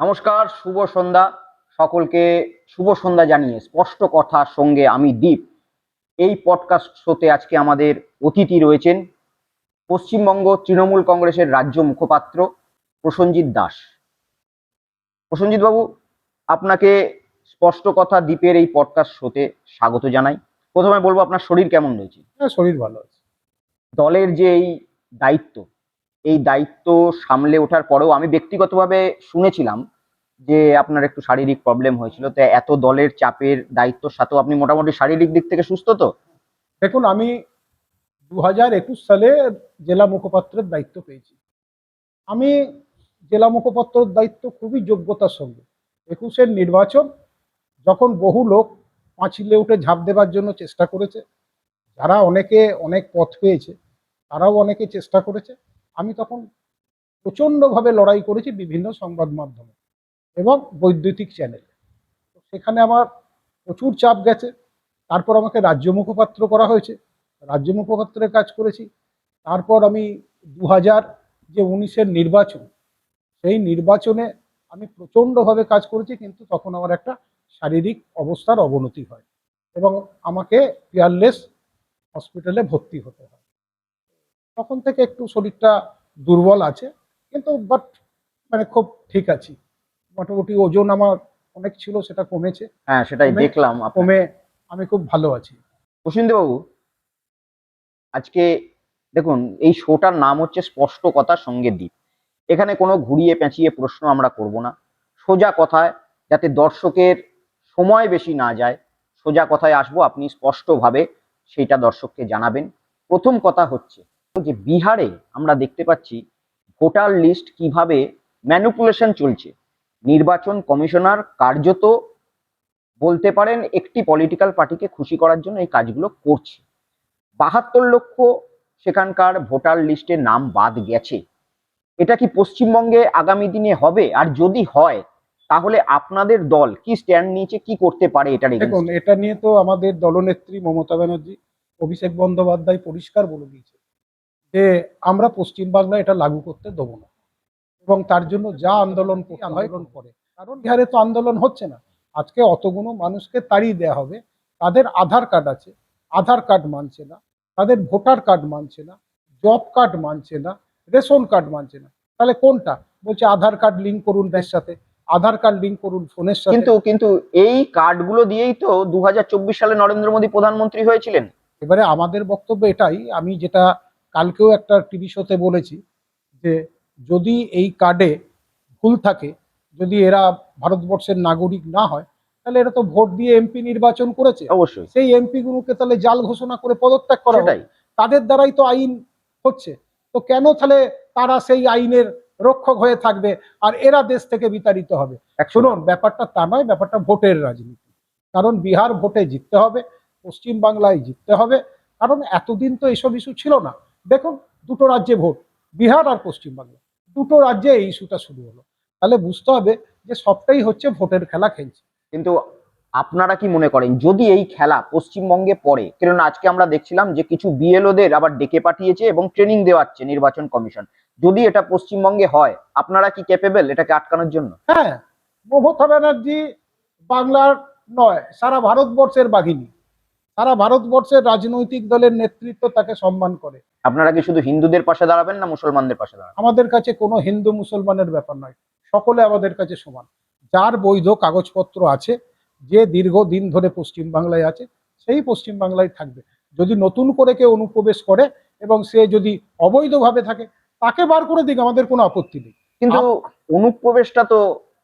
নমস্কার শুভ সন্ধ্যা। সকলকে শুভ সন্ধ্যা জানিয়ে স্পষ্ট কথার সঙ্গে আমি দীপ। এই পডকাস্ট শোতে আজকে আমাদের অতিথি রয়েছেন পশ্চিমবঙ্গ তৃণমূল কংগ্রেসের রাজ্য মুখপাত্র প্রসঞ্জিৎ দাস। প্রসঞ্জিৎ বাবু আপনাকে স্পষ্ট কথা দ্বীপের এই পডকাস্ট শোতে স্বাগত জানাই। প্রথমে বলব আপনার শরীর কেমন রয়েছে? হ্যাঁ শরীর ভালো আছে। দলের যে এই দায়িত্ব এই দায়িত্ব সামলে ওঠার পরেও আমি ব্যক্তিগতভাবে শুনেছিলাম যে আপনার একটু শারীরিক প্রবলেম হয়েছিল, তো এত দলের চাপের দায়িত্বর সাথেও আপনি মোটামুটি শারীরিক দিক থেকে সুস্থ তো? দেখুন, আমি দু হাজার একুশ সালে জেলা মুখপাত্রের দায়িত্ব পেয়েছি। আমি জেলা মুখপাত্রের দায়িত্ব খুবই যোগ্যতার সঙ্গে। একুশের নির্বাচন যখন বহু লোক পাঁচিলে উঠে ঝাঁপ দেবার জন্য চেষ্টা করেছে, যারা অনেকে অনেক পথ পেয়েছে, তারাও অনেকে চেষ্টা করেছে। আমি তখন প্রচণ্ডভাবে লড়াই করেছি বিভিন্ন সংবাদ মাধ্যমে এবং বৈদ্যুতিক চ্যানেলে সেখানে আমার প্রচুর চাপ গেছে। তারপর আমাকে রাজ্য মুখপাত্র করা হয়েছে। রাজ্য মুখপাত্রের কাজ করেছি। তারপর আমি দু হাজার যে উনিশের নির্বাচন, সেই নির্বাচনে আমি প্রচণ্ডভাবে কাজ করেছি, কিন্তু তখন আমার একটা শারীরিক অবস্থার অবনতি হয় এবং আমাকে পিয়ারলেস হসপিটালে ভর্তি হতে হয়। তখন থেকে একটু শরীরটা দুর্বল আছে। কিন্তু বাট মানে খুব ঠিক আছি। মোটামুটি ওজন আমার অনেক ছিল সেটা কমেছে। হ্যাঁ সেটাই দেখলাম কমে আমি খুব ভালো আছি। বাবু আজকে দেখুন এই শোটার নাম হচ্ছে স্পষ্ট কথার সঙ্গে দ্বীপ। এখানে কোনো ঘুরিয়ে পেঁচিয়ে প্রশ্ন আমরা করব না। সোজা কথায় যাতে দর্শকের সময় বেশি না যায় সোজা কথায় আসব আপনি স্পষ্টভাবে সেইটা দর্শককে জানাবেন। প্রথম কথা হচ্ছে যে বিহারে আমরা দেখতে পাচ্ছি ভোটার লিস্ট কীভাবে ম্যানুপুলেশন চলছে। নির্বাচন কমিশনার কার্যত বলতে পারেন একটি পলিটিক্যাল পার্টিকে খুশি করার জন্য এই কাজগুলো করছে। বাহাত্তর লক্ষ সেখানকার ভোটার লিস্টে নাম বাদ গেছে। এটা কি পশ্চিমবঙ্গে আগামী দিনে হবে? আর যদি হয়, তাহলে আপনাদের দল কি স্ট্যান্ড নিয়েছে, কি করতে পারে এটার দেখুন, এটা নিয়ে তো আমাদের দলনেত্রী মমতা ব্যানার্জি, অভিষেক বন্দ্যোপাধ্যায় পরিষ্কার বলে দিয়েছে। যে আমরা পশ্চিমবাংলায় এটা লাগু করতে দেবো না। এবং তার জন্য যা আন্দোলন আন্দোলন করে। কারণ বিহারে তো আন্দোলন হচ্ছে না। আজকে অতগুলো মানুষকে তাড়িয়ে দেওয়া হবে। তাদের আধার কার্ড আছে। আধার কার্ড মানছে না। তাদের ভোটার কার্ড মানছে না। জব কার্ড মানছে না। রেশন কার্ড মানছে না। তাহলে কোনটা? বলছে আধার কার্ড লিঙ্ক করুন ব্যাংকের সাথে। আধার কার্ড লিঙ্ক করুন ফোনের সাথে। কিন্তু কিন্তু এই কার্ডগুলো দিয়েই তো দু হাজার চব্বিশ সালে নরেন্দ্র মোদী প্রধানমন্ত্রী হয়েছিলেন। এবারে আমাদের বক্তব্য এটাই। আমি যেটা কালকেও একটা টিভি শোতে বলেছি যে যদি এই কার্ডে ভুল থাকে যদি এরা ভারতবর্ষের নাগরিক না হয় তাহলে এরা তো ভোট দিয়ে এমপি নির্বাচন করেছে। অবশ্যই। সেই এমপি গুলোকে তাহলে জাল ঘোষণা করে পদত্যাগ করা। তাদের দ্বারাই তো আইন হচ্ছে। তো কেন তাহলে তারা সেই আইনের রক্ষক হয়ে থাকবে আর এরা দেশ থেকে বিতাড়িত হবে? শুনুন ব্যাপারটা তা নয় ব্যাপারটা ভোটের রাজনীতি। কারণ বিহার ভোটে জিততে হবে পশ্চিম বাংলায় জিততে হবে। কারণ এতদিন তো এসব ইস্যু ছিল না। দেখুন দুটো রাজ্যে ভোট বিহার আর পশ্চিম বাংলা দুটো রাজ্যে এই ইস্যুটা শুরু হলো। তাহলে বুঝতে হবে যে সবটাই হচ্ছে ভোটের খেলা খেলছে। কিন্তু আপনারা কি মনে করেন যদি এই খেলা পশ্চিমবঙ্গে পড়ে কারণ আজকে আমরা দেখছিলাম যে কিছু বিএলওদের আবার ডেকে পাঠিয়েছে এবং ট্রেনিং দেওয়াচ্ছে নির্বাচন কমিশন। যদি এটা পশ্চিমবঙ্গে হয় আপনারা কি ক্যাপেবল এটাকে আটকানোর জন্য? হ্যাঁ মমতা ব্যানার্জি বাংলার নয় সারা ভারতবর্ষের বাঘিনী সারা ভারতবর্ষের রাজনৈতিক দলের নেতৃত্ব তাকে সম্মান করে। আপনারা কি শুধু হিন্দুদের পাশে দাঁড়াবেন না মুসলমানদের পাশে দাঁড়াবেন? আমাদের কাছে কোনো হিন্দু মুসলমানের ব্যাপার নয়। সকলে আমাদের কাছে সমান। যার বৈধ কাগজপত্র আছে যে দীর্ঘদিন ধরে পশ্চিম বাংলায় আছে সেই পশ্চিম বাংলায় থাকবে। যদি নতুন করে কেউ অনুপ্রবেশ করে এবং সে যদি অবৈধভাবে থাকে তাকে বার করে দিক আমাদের কোনো আপত্তি নেই। কিন্তু অনুপ্রবেশটা তো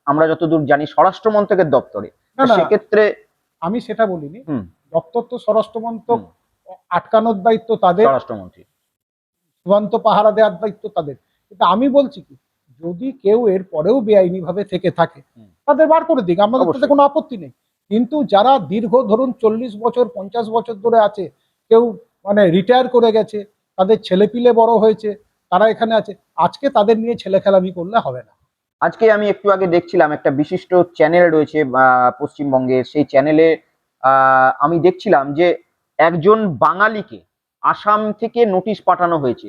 আমরা যতদূর জানি স্বরাষ্ট্র মন্ত্রকের দপ্তরে সেক্ষেত্রে আমি সেটা বলিনি। দপ্তর তো স্বরাষ্ট্রমন্ত্রক হুম, আটকানোর দায়িত্ব তাদের। স্বরাষ্ট্রমন্ত্রী। সীমান্ত পাহারা দেওয়ার দায়িত্ব তাদের। কিন্তু আমি বলছি কি যদি কেউ এর পরেও বেআইনি ভাবে থেকে থাকে তাদের বার করে দিক আমাদের তাতে কোনো আপত্তি নেই। কিন্তু যারা দীর্ঘ ধরুন চল্লিশ বছর পঞ্চাশ বছর ধরে আছে কেউ মানে রিটায়ার করে গেছে তাদের ছেলেপিলে বড় হয়েছে তারা এখানে আছে আজকে তাদের নিয়ে ছেলে খেলামি করলে হবে না। আজকে আমি একটু আগে দেখছিলাম একটা বিশিষ্ট চ্যানেল রয়েছে পশ্চিমবঙ্গের সেই চ্যানেলে আমি দেখছিলাম যে একজন বাঙালিকে আসাম থেকে নোটিশ পাঠানো হয়েছে।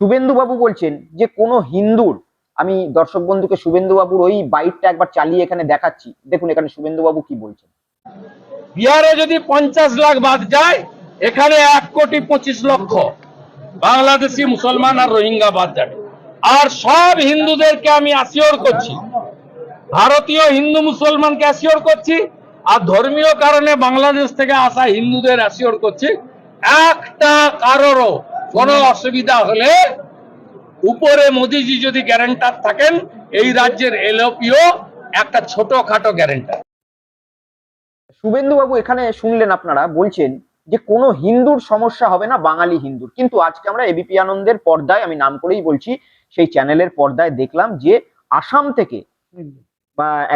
শুভেন্দু বাবু বলছেন যে, কোনো হিন্দুর, আমি দর্শক বন্ধুকে শুভেন্দু বাবুর ওই বাইটটা একবার চালিয়ে এখানে দেখাচ্ছি। দেখুন এখানে শুভেন্দু বাবু কি বলছেন। বিহারে যদি পঞ্চাশ লাখ বাদ যায়, এখানে এক কোটি পঁচিশ লক্ষ বাংলাদেশি মুসলমান আর রোহিঙ্গা বাদ যাবে। আর সব হিন্দুদেরকে আমি অ্যাসিওর করছি, ভারতীয় হিন্দু মুসলমানকে অ্যাসিওর করছি, আর ধর্মীয় কারণে বাংলাদেশ থেকে আসা হিন্দুদের অ্যাসিওর করছি একটা কারোরও কোনো অসুবিধা হলে উপরে মোদিজি যদি গ্যারেন্টার থাকেন, এই রাজ্যের এলপিও একটা ছোটখাটো গ্যারেন্টার শুভেন্দু বাবু এখানে শুনলেন আপনারা, বলছেন যে কোনো হিন্দুর সমস্যা হবে না, বাঙালি হিন্দুর। কিন্তু আজকে আমরা এবিপি আনন্দের পর্দায়, আমি নাম করেই বলছি, সেই চ্যানেলের পর্দায় দেখলাম যে আসাম থেকে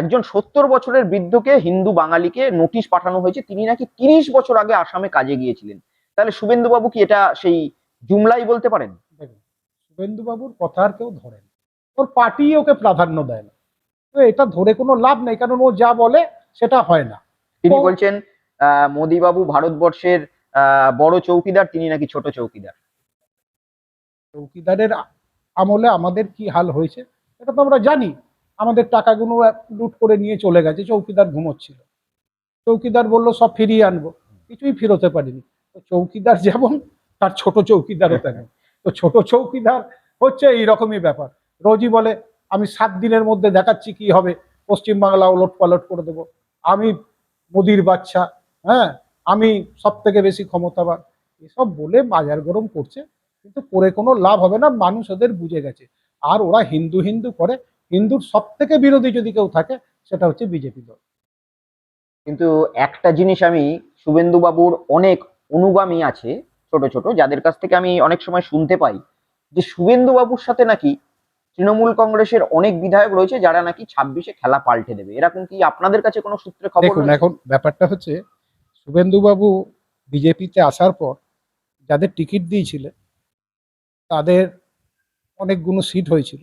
একজন সত্তর বছরের বৃদ্ধকে হিন্দু বাঙালিকে নোটিশ পাঠানো হয়েছে। তিনি নাকি তিরিশ বছর আগে আসামে কাজে গিয়েছিলেন। তাহলে শুভেন্দু বাবু কি এটা সেই জুমলাই বলতে পারেন? শুভেন্দু বাবুর কথা আর কেউ ধরে না। ওর পার্টি ওকে প্রাধান্য দেয় না। তো এটা ধরে কোনো লাভ নেই কারণ ও যা বলে সেটা হয় না। তিনি বলছেন মোদি বাবু ভারতবর্ষের বড় চৌকিদার তিনি নাকি ছোট চৌকিদার। চৌকিদারের আমলে আমাদের কি হাল হয়েছে এটা তো আমরা জানি। আমাদের টাকাগুলো লুট করে নিয়ে চলে গেছে চৌকিদার ঘুমোচ্ছিল। চৌকিদার বলল সব ফিরিয়ে আনব। কিছুই ফিরোতে পারিনি। তো চৌকিদার যেমন, তার ছোট চৌকিদারও তেমন। তো ছোট চৌকিদার হচ্ছে এইরকমই ব্যাপার। রোজই বলে, আমি সাত দিনের মধ্যে দেখাচ্ছি কি হবে, পশ্চিমবাংলা ওলট পালট করে দেবো। আমি মোদির বাচ্চা হ্যাঁ? আমি সব থেকে বেশি ক্ষমতাবান। এসব বলে বাজার গরম করছে, কিন্তু করে কোনো লাভ হবে না, মানুষ ওদের বুঝে গেছে। আর ওরা হিন্দু হিন্দু করে, হিন্দুর সব থেকে বিরোধী যদি কেউ থাকে, সেটা হচ্ছে বিজেপি দল। কিন্তু একটা জিনিস আমি শুভেন্দু বাবুর অনেক অনুগামী আছে ছোট ছোট যাদের কাছ থেকে আমি অনেক সময় শুনতে পাই যে শুভেন্দু বাবুর সাথে নাকি তৃণমূল কংগ্রেসের অনেক বিধায়ক রয়েছে যারা নাকি ছাব্বিশে খেলা পাল্টে দেবে। এরকম কি আপনাদের কাছে কোনো সূত্রে খবর দেখুন এখন ব্যাপারটা হচ্ছে শুভেন্দুবাবু বিজেপিতে আসার পর যাদের টিকিট দিয়েছিলেন তাদের অনেকগুলো সিট হয়েছিল।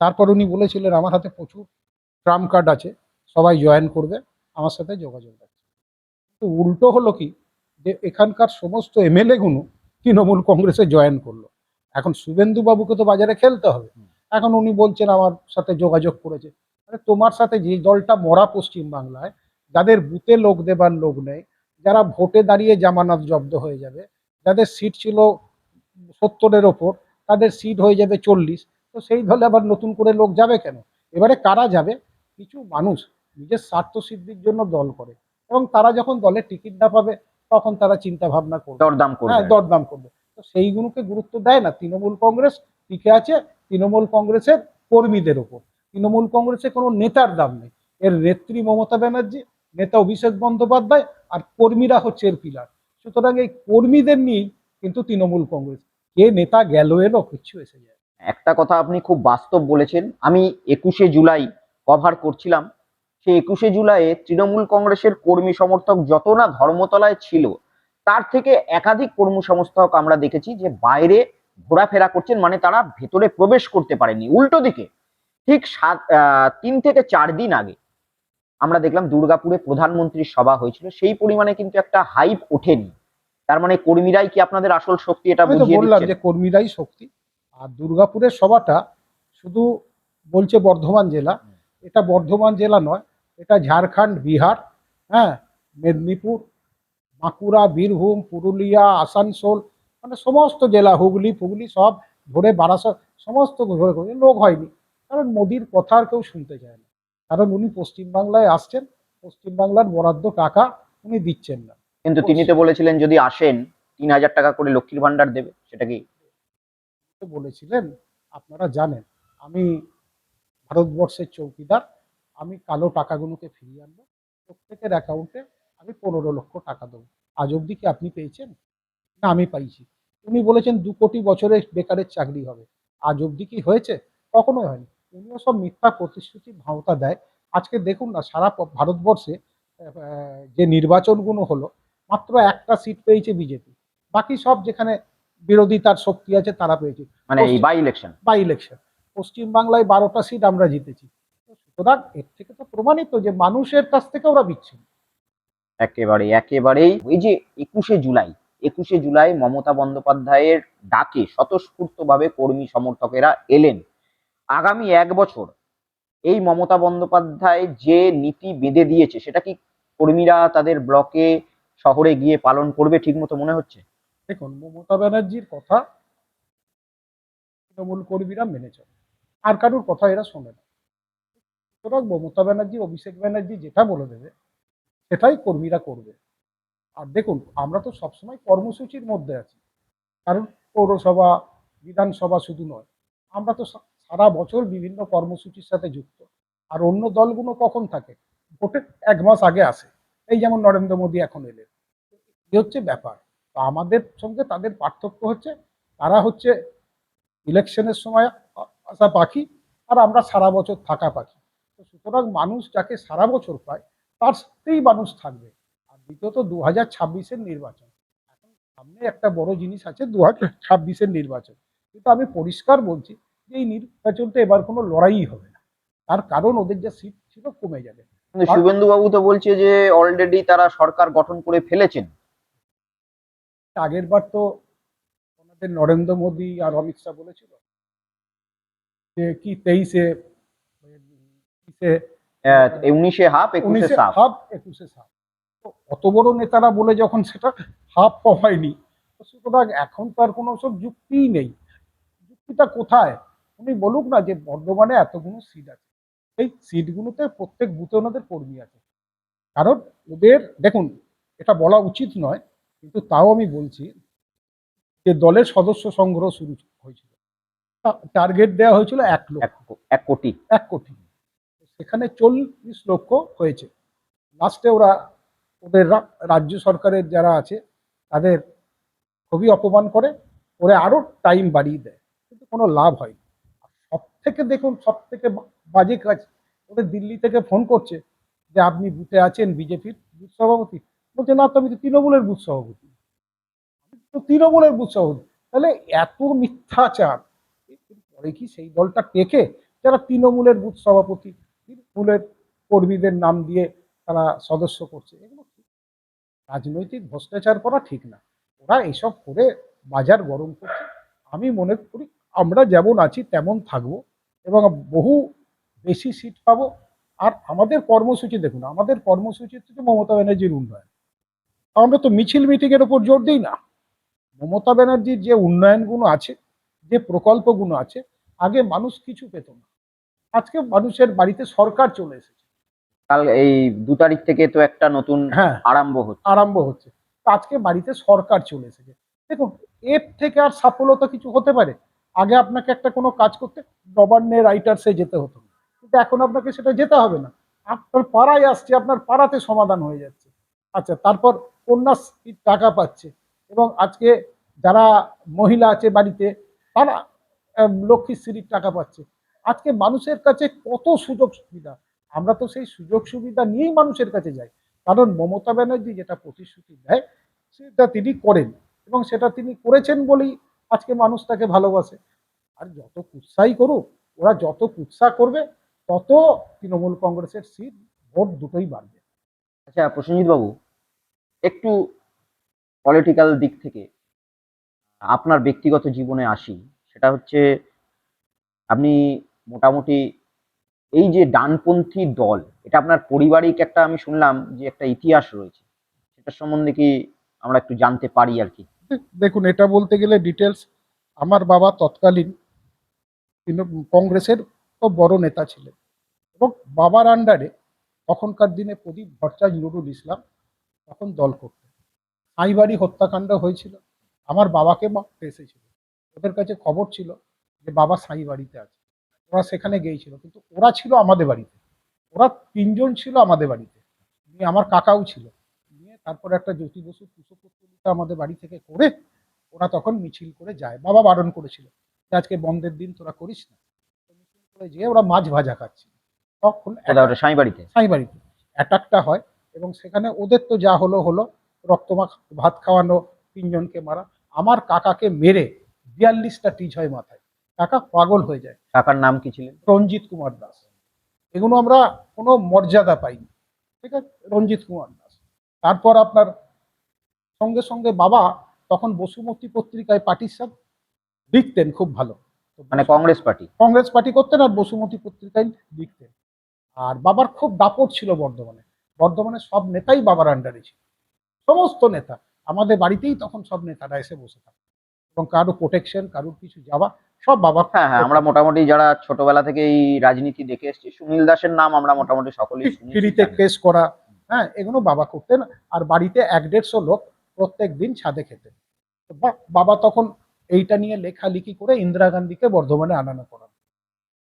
তারপর উনি বলেছিলেন আমার হাতে প্রচুর ট্রাম কার্ড আছে সবাই জয়েন করবে আমার সাথে যোগাযোগ রাখছে তো উল্টো হলো কি যে এখানকার সমস্ত এমএলএ গুলো তৃণমূল কংগ্রেসে জয়েন করল। এখন শুভেন্দু বাবুকে তো বাজারে খেলতে হবে। এখন উনি বলছেন আমার সাথে যোগাযোগ করেছে। মানে তোমার সাথে যে দলটা মরা পশ্চিম বাংলায় যাদের বুথে লোক দেবার লোক নেই যারা ভোটে দাঁড়িয়ে জামানত জব্দ হয়ে যাবে যাদের সিট ছিল সত্তরের ওপর তাদের সিট হয়ে যাবে চল্লিশ তো সেই দলে আবার নতুন করে লোক যাবে কেন? এবারে কারা যাবে? কিছু মানুষ নিজের স্বার্থ সিদ্ধির জন্য দল করে এবং তারা যখন দলে টিকিট না পাবে তখন তারা চিন্তা ভাবনা করবে। দরদাম করবে। হ্যাঁ দরদাম করবে। তো সেইগুলোকে গুরুত্ব দেয় না। তৃণমূল কংগ্রেস টিকে আছে তৃণমূল কংগ্রেসের কর্মীদের ওপর। তৃণমূল কংগ্রেসে কোনো নেতার দাম নেই। এর নেত্রী মমতা ব্যানার্জি নেতা অভিষেক বন্দ্যোপাধ্যায় আর কর্মীরা হচ্ছে এর পিলার সুতরাং এই কর্মীদের নিয়েই কিন্তু তৃণমূল কংগ্রেস। কে নেতা গেল এলো কিচ্ছু এসে যায়। একটা কথা আপনি খুব বাস্তব বলেছেন। আমি একুশে জুলাই কভার করছিলাম। সেই একুশে জুলাইয়ে তৃণমূল কংগ্রেসের কর্মী সমর্থক যত না ধর্মতলায় ছিল তার থেকে একাধিক কর্মী সমর্থক আমরা দেখেছি যে বাইরে ঘোরাফেরা করছেন মানে তারা ভেতরে প্রবেশ করতে পারেনি উল্টো দিকে ঠিক সাত তিন থেকে চার দিন আগে আমরা দেখলাম দুর্গাপুরে প্রধানমন্ত্রীর সভা হয়েছিল। সেই পরিমাণে কিন্তু একটা হাইপ ওঠেনি। তার মানে কর্মীরাই কি আপনাদের আসল শক্তি এটা বুঝিয়ে বললাম যে কর্মীরাই শক্তি। আর দুর্গাপুরের সভাটা শুধু বলছে বর্ধমান জেলা এটা বর্ধমান জেলা নয় এটা ঝাড়খণ্ড বিহার হ্যাঁ মেদিনীপুর বাঁকুড়া বীরভূম পুরুলিয়া আসানসোল মানে সমস্ত জেলা হুগলি ফুগলি সব ধরে বারাসত সমস্ত ধরে করে লোক হয়নি। কারণ মোদির কথা আর কেউ শুনতে চায় না। কারণ উনি পশ্চিমবাংলায় আসছেন পশ্চিমবাংলার বরাদ্দ টাকা উনি দিচ্ছেন না। কিন্তু তিনি তো বলেছিলেন যদি আসেন তিন হাজার টাকা করে লক্ষ্মীর ভান্ডার দেবে সেটা কি? বলেছিলেন আপনারা জানেন আমি ভারতবর্ষের চৌকিদার আমি কালো টাকাগুলোকে ফিরিয়ে আনব প্রত্যেকের অ্যাকাউন্টে আমি পনেরো লক্ষ টাকা দেবো। আজ অবধি কি আপনি পেয়েছেন? না আমি পাইছি। উনি বলেছেন দু কোটি বছরে বেকারের চাকরি হবে। আজ অবধি কি হয়েছে? কখনোই হয়নি। উনিও সব মিথ্যা প্রতিশ্রুতি ভাওতা দেয়। আজকে দেখুন না সারা ভারতবর্ষে যে নির্বাচনগুলো হলো মাত্র একটা সিট পেয়েছে বিজেপি বাকি সব যেখানে বিরোধী তার শক্তি আছে তারা পেয়েছে। মানে বাই ইলেকশন বাই ইলেকশন পশ্চিমবাংলায় বারোটা সিট আমরা জিতেছি। সুতরাং এর থেকে তো প্রমাণিত যে মানুষের কাছ থেকে ওরা বিচ্ছিন্ন। একেবারে একেবারেই এই যে একুশে জুলাই একুশে জুলাই মমতা বন্দ্যোপাধ্যায়ের ডাকে স্বতঃস্ফূর্ত ভাবে কর্মী সমর্থকেরা এলেন। আগামী এক বছর এই মমতা বন্দ্যোপাধ্যায় যে নীতি বেঁধে দিয়েছে সেটা কি কর্মীরা তাদের ব্লকে শহরে গিয়ে পালন করবে ঠিকমতো মনে হচ্ছে? দেখুন মমতা ব্যানার্জির কথা তৃণমূল কর্মীরা মেনে চলে। আর কারোর কথা এরা শোনে না। সুতরাং মমতা ব্যানার্জি, অভিষেক ব্যানার্জি যেটা বলে দেবে, সেটাই কর্মীরা করবে। আর দেখুন, আমরা তো সবসময় কর্মসূচির মধ্যে আছি। কারণ পৌরসভা, বিধানসভা শুধু নয়, আমরা তো সারা বছর বিভিন্ন কর্মসূচির সাথে যুক্ত। আর অন্য দলগুলো কখন থাকে? ভোটের এক মাস আগে আসে। এই যেমন নরেন্দ্র মোদী এখন এলেন। এই হচ্ছে ব্যাপার। তো আমাদের সঙ্গে তাদের পার্থক্য হচ্ছে, তারা হচ্ছে ইলেকশনের সময় আসা পাখি, আর আমরা সারা বছর থাকা পাখি। তো সুতরাং মানুষ যাকে সারা বছর পায় তার সাথেই মানুষ থাকবে। আর দ্বিতীয়ত দু হাজার ছাব্বিশের নির্বাচন। এখন সামনে একটা বড় জিনিস আছে দু হাজার ছাব্বিশের নির্বাচন। কিন্তু আমি পরিষ্কার বলছি যে এই নির্বাচনটা এবার কোনো লড়াই হবে না। তার কারণ ওদের যে সিট ছিল কমে যাবে। আর- শুভেন্দু বাবু তো বলছে যে অলরেডি তারা সরকার গঠন করে ফেলেছেন। আগের বার তো ওনাদের নরেন্দ্র মোদী আর অমিত শাহ বলেছিল যে কি তেইশে উনিশে হাফ একুশে সাফ। হাফ একুশে সাফ। অত বড় নেতারা বলে যখন সেটা হাফ কমায়নি সুতরাং এখন তো আর কোনো সব যুক্তিই নেই। যুক্তিটা কোথায়? উনি বলুক না যে বর্ধমানে এতগুলো সিট আছে। এই সিটগুলোতে প্রত্যেক বুথে ওনাদের কর্মী আছে। কারণ ওদের দেখুন এটা বলা উচিত নয় কিন্তু তাও আমি বলছি যে দলের সদস্য সংগ্রহ শুরু হয়েছিল। টার্গেট দেওয়া হয়েছিল এক লক্ষ। এক কোটি। এক কোটি। সেখানে চল্লিশ লক্ষ হয়েছে। লাস্টে ওরা ওদের রাজ্য সরকারের যারা আছে, তাদের খুবই অপমান করে, ওরা আরও টাইম বাড়িয়ে দেয়। কিন্তু কোনো লাভ হয়নি। সব থেকে দেখুন সব থেকে বাজে কাজ, ওদের দিল্লি থেকে ফোন করছে যে আপনি বুথে আছেন বিজেপির বুথ সভাপতি। বলছে, না তো আমি তো তৃণমূলের বুথ সভাপতি। তো তৃণমূলের বুথ সভাপতি। তাহলে এত মিথ্যাচার। পরে কি সেই দলটা টেকে যারা তৃণমূলের বুথ সভাপতি তৃণমূলের কর্মীদের নাম দিয়ে তারা সদস্য করছে, এগুলো রাজনৈতিক ভ্রষ্টাচার করা ঠিক না। ওরা এসব করে বাজার গরম করছে। আমি মনে করি আমরা যেমন আছি তেমন থাকব এবং বহু বেশি সিট পাবো। আর আমাদের কর্মসূচি দেখুন, আমাদের কর্মসূচি হচ্ছে মমতা ব্যানার্জির উন্নয়ন। আমরা তো মিছিল মিটিংয়ের ওপর জোর দিই না। মমতা ব্যানার্জির যে উন্নয়নগুলো আছে, যে প্রকল্পগুলো আছে, আগে মানুষ কিছু পেত না। আজকে মানুষের বাড়িতে সরকার চলে এসেছে। কাল এই দু তারিখ থেকে তো একটা নতুন হ্যাঁ। আরম্ভ হচ্ছে। আরম্ভ হচ্ছে। তো আজকে বাড়িতে সরকার চলে এসেছে। দেখুন এর থেকে আর সাফল্যতা কিছু হতে পারে? আগে আপনাকে একটা কোনো কাজ করতে নবান্নে রাইটার্সে যেতে হতো। কিন্তু এখন আপনাকে সেটা যেতে হবে না। আপনার পাড়ায় আসছে আপনার পাড়াতে সমাধান হয়ে যাচ্ছে। আচ্ছা তারপর কন্যাশ্রীর টাকা পাচ্ছে এবং আজকে যারা মহিলা আছে বাড়িতে তারা লক্ষ্মীশ্রীর টাকা পাচ্ছে। আজকে মানুষের কাছে কত সুযোগ সুবিধা? আমরা তো সেই সুযোগ সুবিধা নিয়েই মানুষের কাছে যাই। কারণ মমতা ব্যানার্জি যেটা প্রতিশ্রুতি দেয়, সেটা তিনি করেন এবং সেটা তিনি করেছেন বলেই আজকে মানুষ তাকে ভালোবাসে। আর যত কুৎসাই করুক, ওরা যত কুৎসা করবে, তত তৃণমূল কংগ্রেসের সিট, ভোট দুটোই বাড়বে। আচ্ছা প্রসেনজিৎ বাবু একটু পলিটিক্যাল দিক থেকে, আপনার ব্যক্তিগত জীবনে আসি। সেটা হচ্ছে, আপনি মোটামুটি এই যে ডানপন্থী দল, এটা আপনার পারিবারিক একটা আমি শুনলাম যে একটা ইতিহাস রয়েছে। সেটার সম্বন্ধে কি আমরা একটু জানতে পারি আর কি? দেখুন, এটা বলতে গেলে ডিটেলস আমার বাবা তৎকালীন কংগ্রেসের খুব বড় নেতা ছিলেন এবং বাবার আন্ডারে তখনকার দিনে প্রদীপ ভট্টাচার্য, নুরুল ইসলাম তখন দল করতেন। সাইবাড়ি হত্যাকাণ্ড হয়েছিল, আমার বাবাকে এসেছিল। ওদের কাছে খবর ছিল যে বাবা সাই বাড়িতে আছে। ওরা সেখানে গিয়েছিল কিন্তু ওরা ছিল আমাদের বাড়িতে। ওরা তিনজন ছিল আমাদের বাড়িতে। নিয়ে আমার কাকাও ছিল। নিয়ে তারপর একটা জ্যোতি বসু কুশপুত্তলিকা আমাদের বাড়ি থেকে করে ওরা তখন মিছিল করে যায়। বাবা বারণ করেছিল যে আজকে বন্ধের দিন তোরা করিস না। মিছিল করে যেয়ে ওরা মাছ ভাজা খাচ্ছে। তখন সাঁই বাড়িতে? সাই বাড়িতে। অ্যাটাকটা হয় এবং সেখানে ওদের তো যা হলো হলো রক্তমাখ ভাত খাওয়ানো তিনজনকে মারা। আমার কাকাকে মেরে বিয়াল্লিশটা টিজ হয় মাথায়। কাকা পাগল হয়ে যায়। কাকার নাম কি ছিলেন? রঞ্জিত কুমার দাস। এগুলো আমরা কোনো মর্যাদা পাইনি ঠিক আছে? রঞ্জিত কুমার দাস। তারপর আপনার সঙ্গে সঙ্গে বাবা তখন বসুমতী পত্রিকায় পাটিসার লিখতেন খুব ভালো। মানে কংগ্রেস পার্টি? কংগ্রেস পার্টি করতেন আর বসুমতী পত্রিকায় লিখতেন। আর বাবার খুব দাপট ছিল বর্ধমানে। বর্ধমানে সব নেতাই বাবার আন্ডারে ছিল। সমস্ত নেতা। আমাদের বাড়িতেই তখন সব নেতারা এসে বসে থাকতো এবং কারও প্রোটেকশন কারোর কিছু যাওয়া সব বাবা হ্যাঁ হ্যাঁ আমরা মোটামুটি যারা ছোটবেলা থেকে এই রাজনীতি দেখে এসেছি সুনীল দাসের নাম আমরা মোটামুটি সকলেই ফ্রিতে কেস করা হ্যাঁ এগুলো বাবা করতেন আর বাড়িতে এক দেড়শো লোক প্রত্যেক দিন ছাদে খেতেন। বাবা তখন এইটা নিয়ে লেখালেখি করে ইন্দিরা গান্ধীকে বর্ধমানে আনানো করান।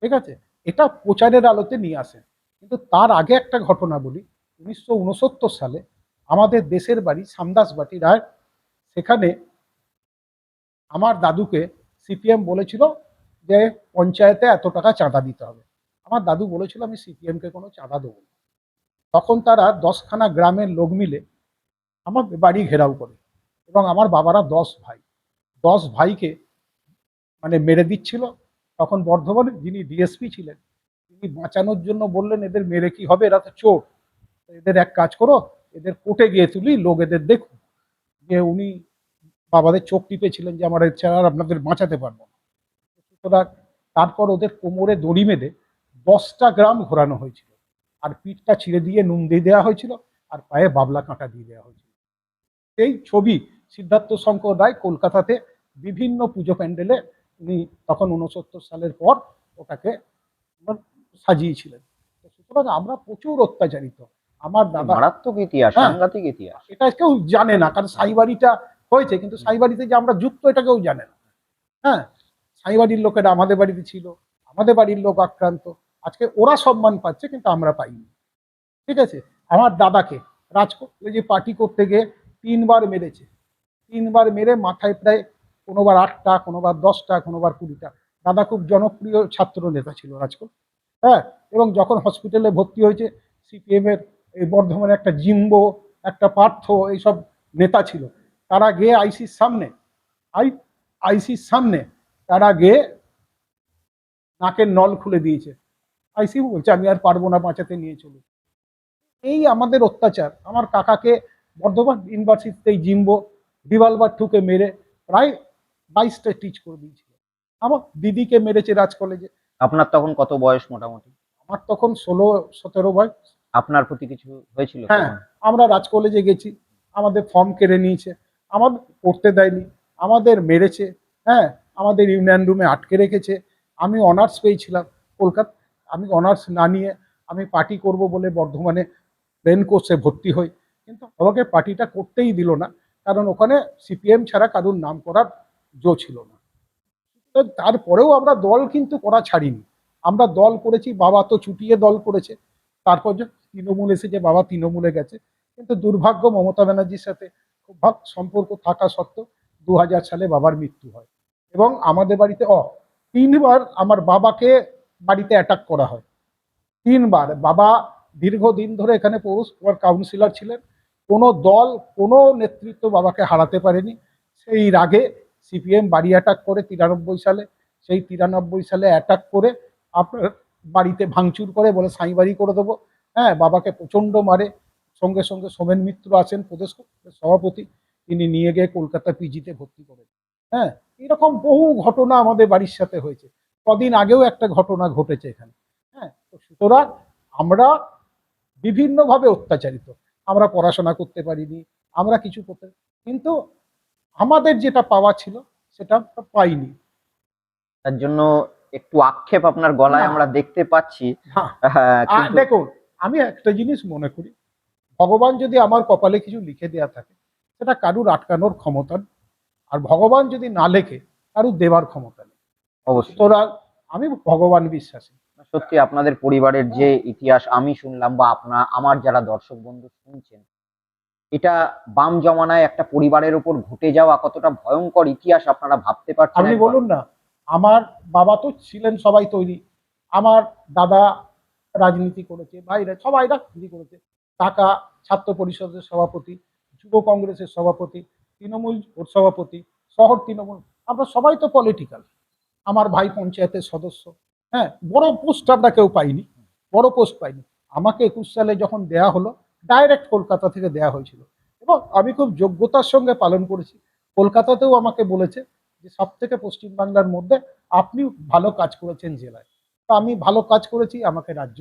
ঠিক আছে? এটা প্রচারের আলোতে নিয়ে আসেন। কিন্তু তার আগে একটা ঘটনা বলি উনিশশো উনসত্তর সালে আমাদের দেশের বাড়ি সামদাসবাটি রায় সেখানে আমার দাদুকে সিপিএম বলেছিল যে পঞ্চায়েতে এত টাকা চাঁদা দিতে হবে। আমার দাদু বলেছিল, আমি সিপিএমকে কোনো চাঁদা দেবো না। তখন তারা দশখানা গ্রামের লোক মিলে আমার বাড়ি ঘেরাও করে এবং আমার বাবারা দশ ভাই। দশ ভাইকে মানে মেরে দিচ্ছিল। তখন বর্ধমানে যিনি ডিএসপি ছিলেন, তিনি বাঁচানোর জন্য বললেন, এদের মেরে কি হবে? এরা তো চোর। এদের এক কাজ করো, এদের কোর্টে গিয়ে তুলি, লোক এদের দেখুন যে উনি বাবাদের চোখ টিপেছিলেন যে আমার এছাড়া আর আপনাদের বাঁচাতে পারব না। সুতরাং তারপর ওদের কোমরে দড়ি বেঁধে দশটা গ্রাম ঘোরানো হয়েছিল। আর পিঠটা ছিঁড়ে দিয়ে নুন দিয়ে দেওয়া হয়েছিল আর পায়ে বাবলা কাঁটা দিয়ে দেওয়া হয়েছিল। এই ছবি সিদ্ধার্থ শঙ্কর রায় কলকাতাতে বিভিন্ন পুজো প্যান্ডেলে উনি তখন উনসত্তর সালের পর ওটাকে সাজিয়েছিলেন। সুতরাং আমরা প্রচুর অত্যাচারিত। আমার দাদা মারাত্মক ইতিহাস হ্যাঁ। সাংঘাতিক ইতিহাস। এটা কেউ জানে না কারণ সাইবাড়িটা হয়েছে, কিন্তু সাইবাড়িতে যে আমরা যুক্ত, এটা কেউ জানে না। হ্যাঁ সাইবাড়ির লোকেরা আমাদের বাড়িতে ছিল, আমাদের বাড়ির লোক আক্রান্ত। আজকে ওরা সম্মান পাচ্ছে, কিন্তু আমরা পাইনি। ঠিক আছে? আমার দাদাকে রাজকোট যে পার্টি করতে গিয়ে তিনবার মেরেছে। তিনবার মেরে মাথায় প্রায় কোনোবার আটটা, কোনোবার দশটা, কোনোবার কুড়িটা। দাদা খুব জনপ্রিয় ছাত্র নেতা ছিল রাজকোট হ্যাঁ এবং যখন হসপিটালে ভর্তি হয়েছে, সিপিএমের এই বর্ধমানে একটা জিম্বো, একটা পার্থ, এইসব নেতা ছিল। তারা গিয়ে আইসির সামনে আই আইসির সামনে তারা গিয়ে নাকের নল খুলে দিয়েছে। আইসি বলছে আমি আর পারব না বাঁচাতে নিয়ে চলুন। এই আমাদের অত্যাচার। আমার কাকাকে বর্ধমান ইউনিভার্সিটিতে এই জিম্বো রিভলভার ঠুকে মেরে প্রায় বাইশটা টিচ করে দিয়েছিল। আমার দিদিকে মেরেছে রাজ কলেজে। আপনার তখন কত বয়স মোটামুটি? আমার তখন ষোলো সতেরো বয়স। আপনার প্রতি কিছু হয়েছিল হ্যাঁ। আমরা রাজ কলেজে গেছি। আমাদের ফর্ম কেড়ে নিয়েছে। আমাদের পড়তে দেয়নি। আমাদের মেরেছে হ্যাঁ? আমাদের ইউনিয়ন রুমে আটকে রেখেছে। আমি অনার্স পেয়েছিলাম কলকাতা, আমি অনার্স না নিয়ে আমি পার্টি করব বলে বর্ধমানে প্লেন কোর্সে ভর্তি হই। কিন্তু আমাকে পার্টিটা করতেই দিল না, কারণ ওখানে সিপিএম ছাড়া কারুর নাম করার জো ছিল না। তারপরেও আমরা দল কিন্তু করা ছাড়িনি। আমরা দল করেছি, বাবা তো চুটিয়ে দল করেছে। তারপর যে তৃণমূল এসেছে, বাবা তৃণমূলে গেছে। কিন্তু দুর্ভাগ্য মমতা ব্যানার্জির সাথে ভাগ সম্পর্ক থাকা সত্ত্বেও দু হাজার সালে বাবার মৃত্যু হয়। এবং আমাদের বাড়িতে, অ, তিনবার আমার বাবাকে বাড়িতে অ্যাটাক করা হয়। তিনবার। বাবা দীর্ঘদিন ধরে এখানে পৌর কাউন্সিলর ছিলেন। কোনো দল, কোনো নেতৃত্ব বাবাকে হারাতে পারেনি। সেই রাগে সিপিএম বাড়ি অ্যাটাক করে তিরানব্বই সালে, সেই তিরানব্বই সালে অ্যাটাক করে আপনার বাড়িতে ভাঙচুর করে বলে সাঁই বাড়ি করে দেবো। হ্যাঁ বাবাকে প্রচণ্ড মারে। সঙ্গে সঙ্গে সোমেন মিত্র আছেন প্রদেশ সভাপতি তিনি নিয়ে গিয়ে কলকাতা পিজিতে ভর্তি করেন। হ্যাঁ এরকম বহু ঘটনা আমাদের বাড়ির সাথে হয়েছে। কদিন আগেও একটা ঘটনা ঘটেছে এখানে। হ্যাঁ তো সুতরাং আমরা বিভিন্নভাবে অত্যাচারিত। আমরা পড়াশোনা করতে পারিনি আমরা কিছু করতে কিন্তু আমাদের যেটা পাওয়া ছিল সেটা আমরা পাইনি। তার জন্য একটু আক্ষেপ আপনার গলায় আমরা দেখতে পাচ্ছি। হ্যাঁ দেখুন আমি একটা জিনিস মনে করি ভগবান যদি আমার কপালে কিছু লিখে দেয়া থাকে সেটা কারুর আটকানোর ক্ষমতা। আর ভগবান যদি না লেখে কারুর দেবার ক্ষমতা নেই। অবশ্যই। আমি ভগবান বিশ্বাসী। সত্যি আপনাদের পরিবারের যে ইতিহাস আমি শুনলাম বা আপনার আমার যারা দর্শক বন্ধু শুনছেন এটা বাম জমানায় একটা পরিবারের উপর ঘটে যাওয়া কতটা ভয়ঙ্কর ইতিহাস আপনারা ভাবতে পারছেন আপনি বলুন না আমার বাবা তো ছিলেন সবাই তৈরি। আমার দাদা রাজনীতি করেছে ভাইরা সবাই রাজনীতি করেছে। কাকা ছাত্র পরিষদের সভাপতি, যুব কংগ্রেসের সভাপতি, তৃণমূল ওর সভাপতি, শহর তৃণমূল, আমরা সবাই তো পলিটিক্যাল আমার ভাই পঞ্চায়েতের সদস্য। হ্যাঁ বড় পোস্ট আমরা কেউ পাইনি। বড় পোস্ট পাইনি। আমাকে একুশ সালে যখন দেয়া হলো ডাইরেক্ট কলকাতা থেকে দেয়া হয়েছিল। এবং আমি খুব যোগ্যতার সঙ্গে পালন করেছি। কলকাতাতেও আমাকে বলেছে যে সব থেকে পশ্চিমবাংলার মধ্যে আপনি ভালো কাজ করেছেন জেলায়। তা আমি ভালো কাজ করেছি, আমাকে রাজ্য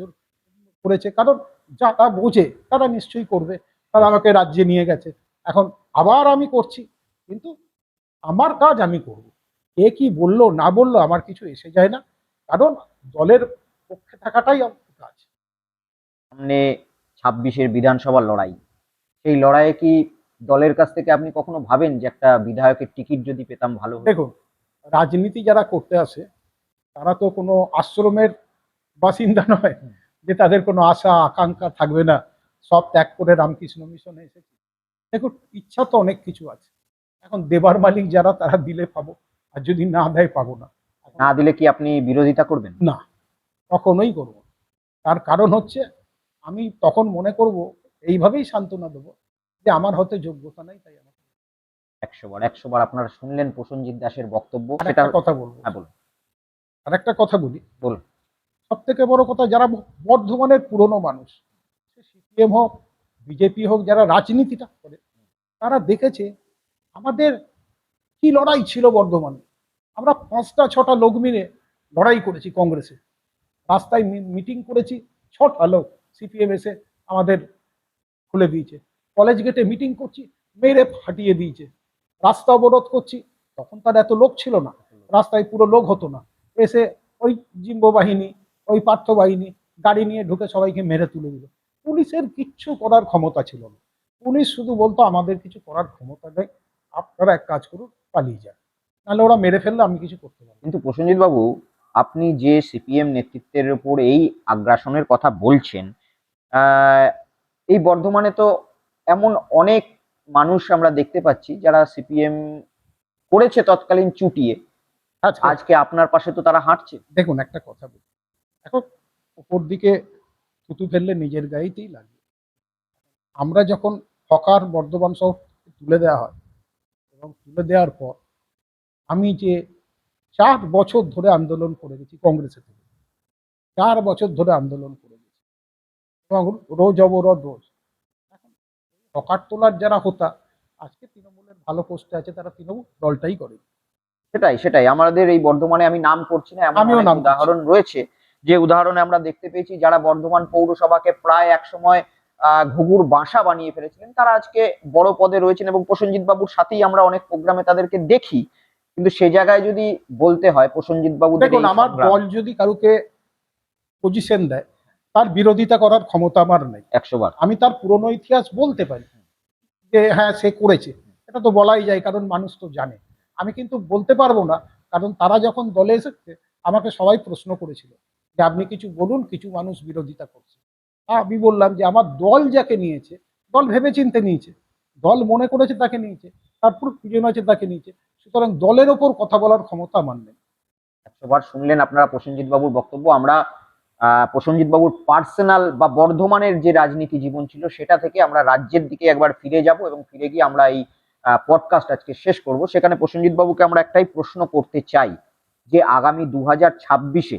করেছে। কারণ যারা বোঝে তারা নিশ্চয়ই করবে। তারা আমাকে রাজ্যে নিয়ে গেছে। এখন আবার আমি করছি। কিন্তু আমার কাজ আমি করব। কে কি বলল না বলল আমার কিছু এসে যায় না। কারণ দলের পক্ষে থাকাটাই আমার কাজ। সামনে ছাব্বিশের বিধানসভার লড়াই। সেই লড়াইয়ে কি দলের কাছ থেকে আপনি কখনো ভাবেন যে একটা বিধায়কের টিকিট যদি পেতাম ভালো দেখুন রাজনীতি যারা করতে আসে তারা তো কোনো আশ্রমের বাসিন্দা নয়। যে তাদের কোনো আশা আকাঙ্ক্ষা থাকবে না। সব ত্যাগ করে রামকৃষ্ণ মিশনে এসেছে। দেখুন ইচ্ছা তো অনেক কিছু আছে। এখন দেবার মালিক যারা তারা দিলে পাবো আর যদি না দেয় পাবো না। না দিলে কি আপনি বিরোধিতা করবেন? না কখনোই করব। তার কারণ হচ্ছে আমি তখন মনে করব এইভাবেই সান্ত্বনা দেবো যে আমার হতে যোগ্যতা নাই তাই আমার একশো বার একশো বার আপনারা শুনলেন প্রসেনজিৎ দাসের বক্তব্য। আর সেটা কথা বলব। হ্যাঁ বলুন। আর একটা কথা বলি। বলুন। সব থেকে বড় কথা, যারা বর্ধমানের পুরনো মানুষ সিপিএম হোক, বিজেপি হোক, যারা রাজনীতিটা করে, তারা দেখেছে আমাদের কি লড়াই ছিল বর্ধমানে। আমরা পাঁচটা, ছটা লোক মিলে লড়াই করেছি কংগ্রেসে। রাস্তায় মিটিং করেছি, ছটা লোক সিপিএম এসে আমাদের খুলে দিয়েছে। কলেজ গেটে মিটিং করছি, মেরে ফাটিয়ে দিয়েছে। রাস্তা অবরোধ করছি, তখন তার এত লোক ছিল না। রাস্তায় পুরো লোক হতো না। এসে ওই জিম্ব বাহিনী ওই পার্থ বাহিনী গাড়ি নিয়ে ঢুকে সবাইকে মেরে তুলে দিল। পুলিশের কিচ্ছু করার ক্ষমতা ছিল না। পুলিশ শুধু বলতো আমাদের কিছু করার ক্ষমতা নেই। আপনারা এক কাজ করুন পালিয়ে যান। নাহলে ওরা মেরে ফেললে আমি কিছু করতে পারব না। কিন্তু প্রসেনজিৎ বাবু আপনি যে সিপিএম নেতৃত্বের উপর এই আগ্রাসনের কথা বলছেন আহ, এই বর্ধমানে তো এমন অনেক মানুষ আমরা দেখতে পাচ্ছি যারা সিপিএম করেছে তৎকালীন চুটিয়ে। আজকে আজকে আপনার পাশে তো তারা হাঁটছে। দেখুন একটা কথা বলি। এখন উপর দিকে থুতু ফেললে নিজের গায়েতেই লাগে। আমরা যখন হকার বর্ধমান শহর তুলে দেওয়া হয় এবং তুলে দেওয়ার পর আমি যে চার বছর ধরে আন্দোলন করে গেছি কংগ্রেসে থেকে চার বছর ধরে আন্দোলন করে গেছি এবং রোজ অবরোধ রোজ। এখন হকার তোলার যারা হোতা আজকে তৃণমূলের ভালো পোস্টে আছে তারা তৃণমূল দলটাই করে। সেটাই সেটাই। আমাদের এই বর্ধমানে আমি নাম করছি না এমন উদাহরণ রয়েছে। যে উদাহরণে আমরা দেখতে পেয়েছি যারা বর্ধমান পৌরসভাকে প্রায় এক সময় ঘুঘুর বাসা বানিয়ে ফেলেছিলেন তারা আজকে বড় পদে রয়েছেন এবং প্রসেনজিৎ বাবুর সাথেই আমরা অনেক প্রোগ্রামে তাদেরকে দেখি। কিন্তু সে জায়গায় যদি বলতে হয় প্রসেনজিৎ বাবু দেখুন আমার দল যদি কারুকে পজিশন দেয় তার বিরোধিতা করার ক্ষমতা আমার নেই। একশো বার। আমি তার পুরনো ইতিহাস বলতে পারি যে হ্যাঁ সে করেছে। এটা তো বলাই যায় কারণ মানুষ তো জানে। আমি কিন্তু বলতে পারব না কারণ তারা যখন দলে এসেছে আমাকে সবাই প্রশ্ন করেছিল। যে আপনি কিছু বলুন, কিছু মানুষ বিরোধিতা করছে। হ্যাঁ আমি বললাম যে আমার দল যাকে নিয়েছে, দল ভেবেচিন্তে নিয়েছে, দল মনে করেছে তাকে নিয়েছে তারপর প্রয়োজন আছে তাকে নিয়েছে, সুতরাং দলের ওপর কথা বলার ক্ষমতা আমার নেই। একশো বার শুনলেন আপনারা প্রসেনজিৎ বাবুর বক্তব্য, আমরা প্রসেনজিৎ বাবুর পার্সোনাল বা বর্ধমানের যে রাজনীতি জীবন ছিল, সেটা থেকে আমরা রাজ্যের দিকে একবার ফিরে যাব এবং ফিরে গিয়ে আমরা এই পডকাস্ট আজকে শেষ করব। সেখানে প্রসেনজিৎ বাবুকে আমরা একটাই প্রশ্ন করতে চাই যে আগামী দু হাজার ছাব্বিশে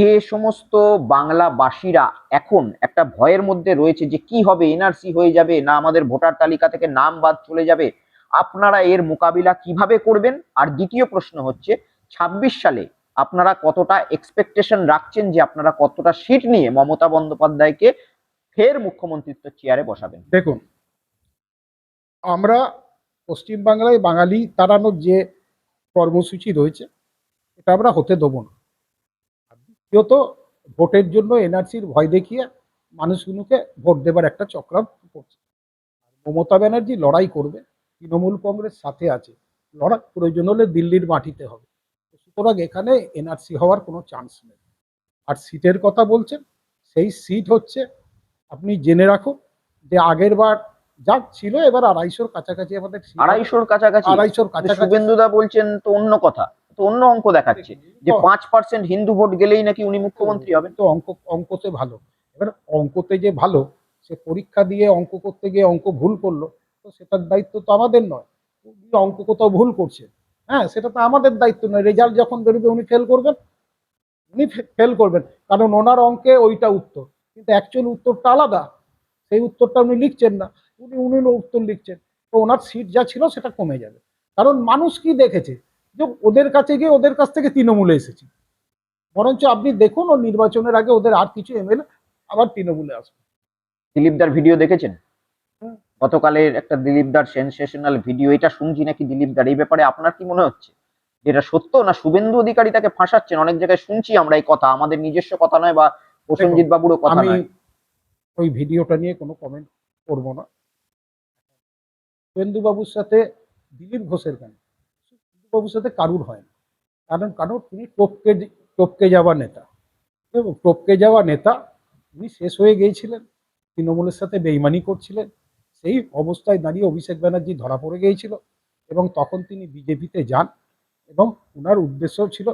যে সমস্ত বাংলাবাসীরা এখন একটা ভয়ের মধ্যে রয়েছে যে কি হবে, এনআরসি হয়ে যাবে না আমাদের ভোটার তালিকা থেকে নাম বাদ চলে যাবে, আপনারা এর মোকাবিলা কীভাবে করবেন? আর দ্বিতীয় প্রশ্ন হচ্ছে, ছাব্বিশ সালে আপনারা কতটা এক্সপেকটেশন রাখছেন যে আপনারা কতটা সিট নিয়ে মমতা বন্দ্যোপাধ্যায়কে ফের মুখ্যমন্ত্রিত্ব চেয়ারে বসাবেন? দেখুন, আমরা পশ্চিমবাংলায় বাঙালি তাড়ানোর যে কর্মসূচি রয়েছে, এটা আমরা হতে দেবো না। আর দ্বিতীয়ত ভোটের জন্য এনআরসির ভয় দেখিয়ে মানুষগুলোকে ভোট দেবার একটা চক্রান্ত করছে। মমতা ব্যানার্জি লড়াই করবে তৃণমূল কংগ্রেস সাথে আছে লড়াই প্রয়োজন হলে দিল্লির মাটিতে হবে। সুতরাং এখানে এনআরসি হওয়ার কোনো চান্স নেই। আর সিটের কথা বলছেন সেই সিট হচ্ছে আপনি জেনে রাখুন যে আগের বার যা ছিল এবার আড়াইশোর কাছাকাছি আমাদের আড়াইশোর কাছাকাছি? আড়াইশোর কাছাকাছি। শুভেন্দুদা বলছেন তো অন্য কথা। তো অন্য অঙ্ক দেখাচ্ছে যে পাঁচ পার্সেন্ট হিন্দু ভোট গেলেই নাকি উনি মুখ্যমন্ত্রী হবেন? তো অঙ্ক অঙ্কতে ভালো। এবার অঙ্কতে যে ভালো সে পরীক্ষা দিয়ে অঙ্ক করতে গিয়ে অঙ্ক ভুল করল তো সেটার দায়িত্ব তো আমাদের নয়। উনি অঙ্ক কোথাও ভুল করছে। হ্যাঁ সেটা তো আমাদের দায়িত্ব নয়। রেজাল্ট যখন বেরোবে উনি ফেল করবেন। উনি ফেল করবেন। কারণ ওনার অঙ্কে ওইটা উত্তর। কিন্তু অ্যাকচুয়াল উত্তরটা আলাদা। সেই উত্তরটা উনি লিখছেন না। উনি উনি উত্তর লিখছেন। তো ওনার সিট যা ছিল সেটা কমে যাবে। কারণ মানুষ কি দেখেছে? যে ওদের কাছে গিয়ে ওদের কাছ থেকে তৃণমূলে এসেছি। বরঞ্চ আপনি দেখুন ও নির্বাচনের আগে ওদের আর কিছু এমএলএ আবার তৃণমূলে আসবে। দিলীপদার ভিডিও দেখেছেন? গতকালের একটা দিলীপদার সেনসেশনাল ভিডিও এটা শুনছি নাকি দিলীপদার? এই ব্যাপারে আপনার কি মনে হচ্ছে? যেটা সত্য না শুভেন্দু অধিকারী তাকে ফাঁসাচ্ছেন? অনেক জায়গায় শুনছি আমরা এই কথা আমাদের নিজস্ব কথা নয় বা প্রসেনজিৎ বাবুরও কথা আমি নয়। ওই ভিডিওটা নিয়ে কোনো কমেন্ট করব না। শুভেন্দু বাবুর সাথে দিলীপ ঘোষের কেন সাথে কারুর হয় না। কারণ কারণ তিনি টপকে টপকে যাওয়া নেতা। এবং টপকে যাওয়া নেতা তিনি শেষ হয়ে গিয়েছিলেন তৃণমূলের সাথে বেইমানি করছিলেন। সেই অবস্থায় দাঁড়িয়ে অভিষেক ব্যানার্জি ধরা পড়ে গিয়েছিল এবং তখন তিনি বিজেপিতে যান এবং ওনার উদ্দেশ্য ছিল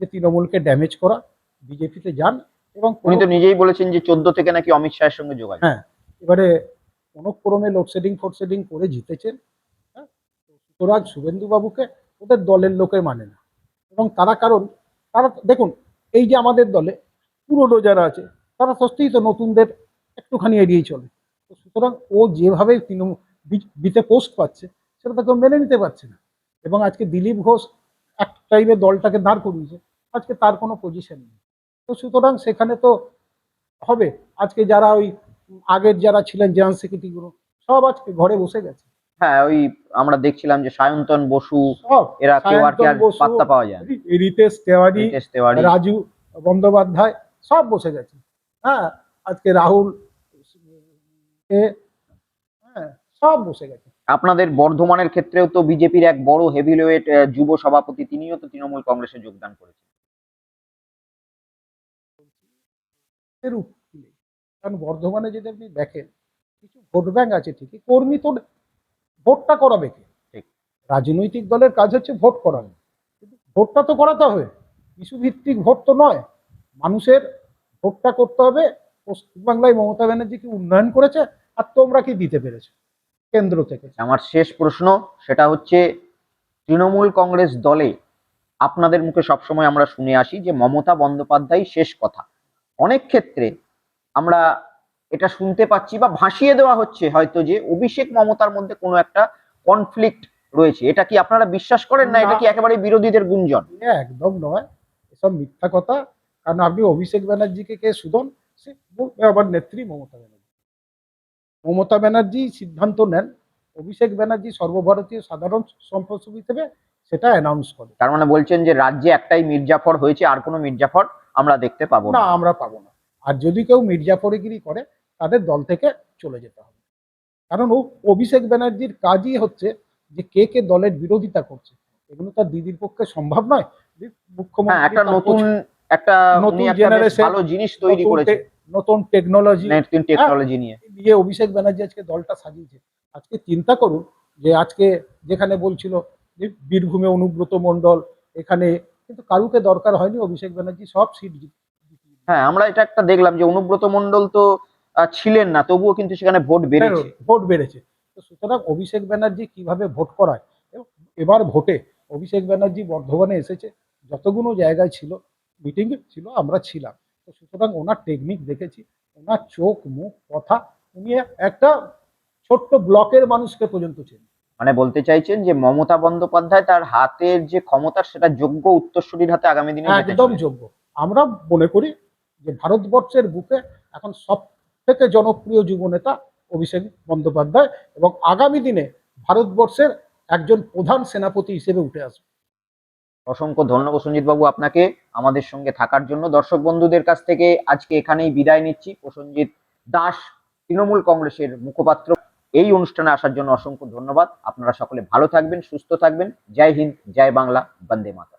যে তৃণমূলকে ড্যামেজ করা বিজেপিতে যান এবং উনি তো নিজেই বলেছেন যে চোদ্দ থেকে নাকি অমিত শাহের সঙ্গে যোগাযোগ। হ্যাঁ এবারে কোনোক্রমে লোডশেডিং ফোডশেডিং করে জিতেছেন হ্যাঁ? সুতরাং শুভেন্দু বাবুকে ওদের দলের লোকে মানে না। এবং তারা কারণ, তারা দেখুন, এই যে আমাদের দলে পুরনো যারা আছে, তারা সত্যিই তো নতুনদের একটুখানি এড়িয়ে চলে। তো সুতরাং ও যেভাবে তৃণমূল বিতে পোস্ট পাচ্ছে, সেটা তো কেউ মেনে নিতে পারছে না। এবং আজকে দিলীপ ঘোষ এক টাইমে দলটাকে দাঁড় করিয়েছে, আজকে তার কোনো পজিশন নেই। তো সুতরাং সেখানে তো হবে। আজকে যারা ওই আগের যারা ছিলেন, জেনারেল সেক্রেটারি গুলো সব আজকে ঘরে বসে গেছে। হ্যাঁ ওই আমরা দেখছিলাম যে সায়ন্তন বসু এরা কেউ আর কি আর পাত্তা পাওয়া যায় রিতেশ তেওয়ারি তেওয়ারি। রাজু বন্দ্যোপাধ্যায় সব বসে গেছে। হ্যাঁ আজকে রাহুল হ্যাঁ সব বসে গেছে। আপনাদের বর্ধমানের ক্ষেত্রেও তো বিজেপির এক বড় হেভিওয়েট যুব সভাপতি তিনিও তো তৃণমূল কংগ্রেসে যোগদান করেছেন। কারণ বর্ধমানে যদি আপনি দেখেন কিছু ভোট ব্যাংক আছে ঠিকই কর্মী তো ভোটটা করাবে কে? ঠিক। রাজনৈতিক দলের কাজ হচ্ছে ভোট করানো ভোটটা তো করাতে হবে। ইস্যু ভিত্তিক ভোট তো নয়। মানুষের ভোটটা করতে হবে। পশ্চিমবাংলায় মমতা ব্যানার্জি কি উন্নয়ন করেছে? আর তোমরা কি দিতে পেরেছ? কেন্দ্র থেকে। আমার শেষ প্রশ্ন সেটা হচ্ছে তৃণমূল কংগ্রেস দলে আপনাদের মুখে সবসময় আমরা শুনে আসি যে মমতা বন্দ্যোপাধ্যায় শেষ কথা। অনেক ক্ষেত্রে আমরা এটা শুনতে পাচ্ছি বা ভাসিয়ে দেওয়া হচ্ছে হয়তো যে অভিষেক মমতার মধ্যে কোনো একটা কনফ্লিক্ট রয়েছে। এটা কি আপনারা বিশ্বাস করেন না? এটা কি একেবারে বিরোধীদের গুঞ্জন? একদম নয়। এসব মিথ্যা কথা। কারণ আপনি অভিষেক ব্যানার্জিকে কে সুদন? সে আমার নেত্রী মমতা ব্যানার্জি। মমতা ব্যানার্জি সিদ্ধান্ত নেন। অভিষেক ব্যানার্জি সর্বভারতীয় সাধারণ সম্পদ হিসেবে সেটা অ্যানাউন্স করে। তার মানে বলছেন যে রাজ্যে একটাই মির্জাফর হয়েছে আর কোনো মির্জাফর আমরা দেখতে পাবো না। না আমরা পাবো না। আর যদি কেউ মির্জাফরিগিরি করে তাদের দল থেকে চলে যেতে হবে। কারণ ও অভিষেক ব্যানার্জির কাজই হচ্ছে যে কে কে দলের বিরোধিতা করছে। এগুলো তার দিদির পক্ষে সম্ভব নয়। হ্যাঁ মুখ্যমন্ত্রী একটা নতুন একটা নতুন ভালো জিনিস তৈরি করেছে। নতুন টেকনোলজি নতুন টেকনোলজি নিয়ে। দিয়ে অভিষেক ব্যানার্জি আজকে দলটা সাজিয়েছে। আজকে চিন্তা করুন যে আজকে যেখানে বলছিল যে বীরভূমে অনুব্রত মণ্ডল এখানে কিন্তু কারুকে দরকার হয়নি অভিষেক ব্যানার্জি সব সিট হ্যাঁ আমরা এটা একটা দেখলাম যে অনুব্রত মণ্ডল তো ছিলেন না তবুও কিন্তু সেখানে ভোট বেড়েছে। ভোট বেড়েছে। তো সুতরাং অভিষেক ব্যানার্জি কীভাবে ভোট করায়? এবার ভোটে অভিষেক ব্যানার্জি বর্ধমানে এসেছে যতগুলো জায়গায় ছিল মিটিং ছিল আমরা ছিলাম। তো সুতরাং ওনার টেকনিক দেখেছি ওনার চোখ মুখ কথা উনি একটা ছোট্ট ব্লকের মানুষকে পর্যন্ত চেন মানে বলতে চাইছেন যে মমতা বন্দ্যোপাধ্যায় তার হাতের যে ক্ষমতা সেটা যোগ্য উত্তরসূরির হাতে আগামী দিনে একদম যোগ্য। আমরা মনে করি যে ভারতবর্ষের বুকে এখন সব থেকে জনপ্রিয় যুবনেতা অভিষেক বন্দ্যোপাধ্যায় এবং আগামী দিনে ভারতবর্ষের একজন প্রধান সেনাপতি হিসেবে উঠে আসবে। অসংখ্য ধন্যবাদ সঞ্জিত বাবু আপনাকে আমাদের সঙ্গে থাকার জন্য। দর্শক বন্ধুদের কাছ থেকে আজকে এখানেই বিদায় নিচ্ছি। প্রসঞ্জিৎ দাস, তৃণমূল কংগ্রেসের মুখপাত্র, এই অনুষ্ঠানে আসার জন্য অসংখ্য ধন্যবাদ। আপনারা সকলে ভালো থাকবেন, সুস্থ থাকবেন। জয় হিন্দ, জয় বাংলা, বন্দে মাতা